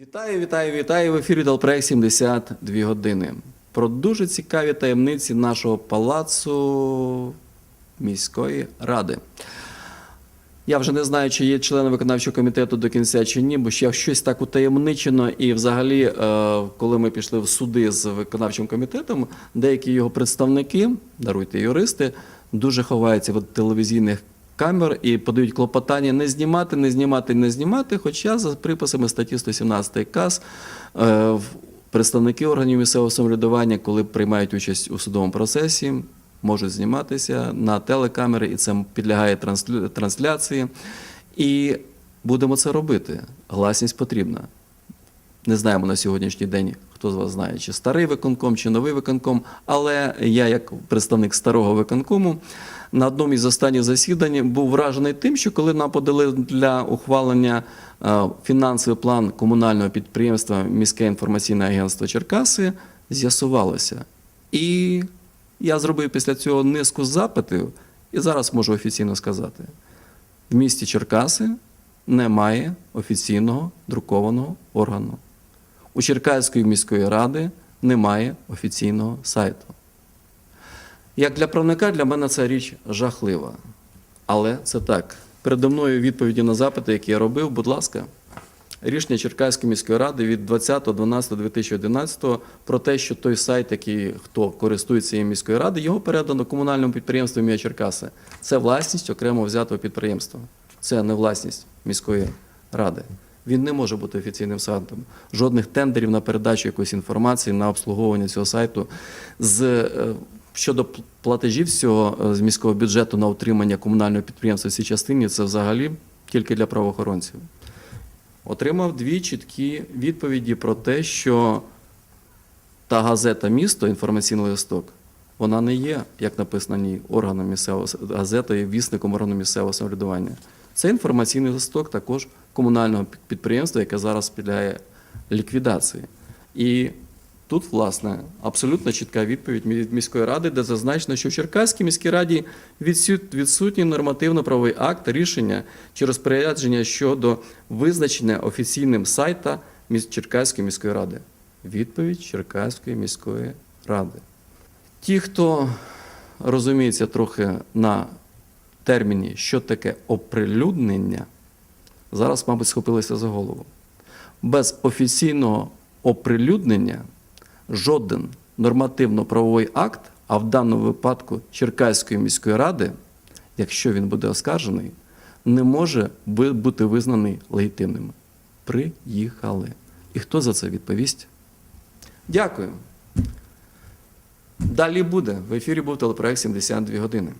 Вітаю, вітаю, вітаю в ефірі Далпроект 72 години. Про дуже цікаві таємниці нашого палацу міської ради. Я вже не знаю, чи є члени виконавчого комітету до кінця чи ні, бо ще щось так утаємничено. І взагалі, е, коли ми пішли в суди з виконавчим комітетом, деякі його представники, даруйте юристи, дуже ховаються від телевізійних камер і подають клопотання не знімати, не знімати, не знімати. Хоча за приписами статті 117 КАС е, представники органів місцевого самоврядування, коли приймають участь у судовому процесі, можуть зніматися на телекамери, і це підлягає трансляції. І будемо це робити. Гласність потрібна. Не знаємо на сьогоднішній день, хто з вас знає, чи старий виконком, чи новий виконком. Але я, як представник старого виконкому, на одному із останніх засідань був вражений тим, що коли нам подали для ухвалення е, фінансовий план комунального підприємства Міське інформаційне агентство Черкаси, з'ясувалося. І я зробив після цього низку запитів, і зараз можу офіційно сказати: в місті Черкаси немає офіційного друкованого органу. У Черкаської міської ради немає офіційного сайту. Як для правника, для мене ця річ жахлива. Але це так. Передо мною відповіді на запити, які я робив, будь ласка. Рішення Черкаської міської ради від 20.12.2011 про те, що той сайт, який хто користується цією міською ради, його передано комунальному підприємству «Мія Черкаси. Це власність окремо взятого підприємства. Це не власність міської ради. Він не може бути офіційним сайтом. Жодних тендерів на передачу якоїсь інформації на обслуговування цього сайту з е, щодо платежів цього е, з міського бюджету на утримання комунального підприємства в цій частині, це взагалі тільки для правоохоронців. Отримав дві чіткі відповіді про те, що та газета місто, інформаційний листок, вона не є, як написано на ній, органом місцевого газетою, вісником органу місцевого самоврядування. Це інформаційний листок також комунального підприємства, яке зараз підлягає ліквідації. І тут, власне, абсолютно чітка відповідь від міської ради, де зазначено, що в Черкаській міській раді відсутній нормативно-правовий акт рішення чи розпорядження щодо визначення офіційним сайта Черкаської міської ради. Відповідь Черкаської міської ради. Ті, хто розуміється трохи на терміні, що таке оприлюднення, зараз, мабуть, схопилися за голову. Без офіційного оприлюднення жоден нормативно-правовий акт, а в даному випадку Черкаської міської ради, якщо він буде оскаржений, не може бути визнаний легітимним. Приїхали. І хто за це відповість? Дякую. Далі буде. В ефірі був телепроект 72 години.